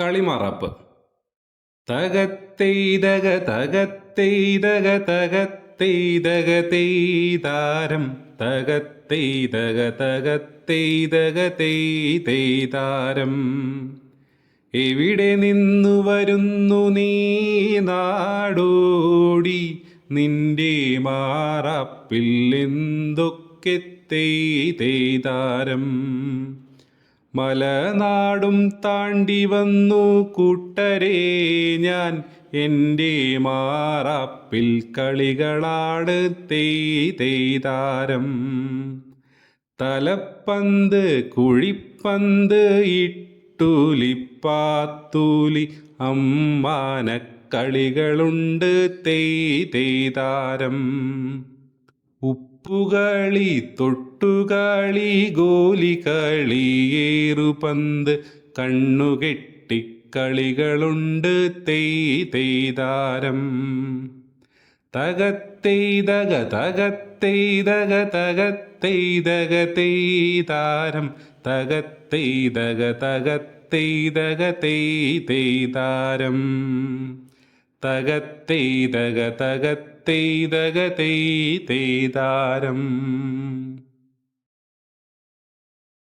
കളിമറപ്പ്. തകത്തെയ്തക തകത്തെയ്തക തകത്തെയ്തക തെയ്താരം. തകത്തെയ്തക തകത്തെയ്തക തെയ്താരം. എവിടെ നിന്നു വരുന്നു നീ നാടോടി? നിന്റെ മാറാപ്പിൽ എന്തൊക്കെ തെയ്താരം? മലനാടും താണ്ടി വന്നു കൂട്ടരെ ഞാൻ എന്റെ മാറാപ്പിൽ കളികളാട് തെയ്താരം തലപ്പന്ത് കുഴിപ്പന്ത് ഇട്ടുലിപ്പാത്തൂലി അമ്മാനക്കളികളുണ്ട് തെയ്താരം ഉപ്പുകളി തൊട്ടുകളി ഗോലികളി ഏറുപന്ത് കണ്ണുകെട്ടിക്കളികളുണ്ട് തെയ്താരം. തകത്തെയ്തക തകത്തെയ്തക തകത്തെയ്തക തെയ്താരം. തകത്തെയ്തക തകത്തെയ്തക തെയ്താരം. തകത്തെയ്തക തകത്തെയ്തക തെയ്താരം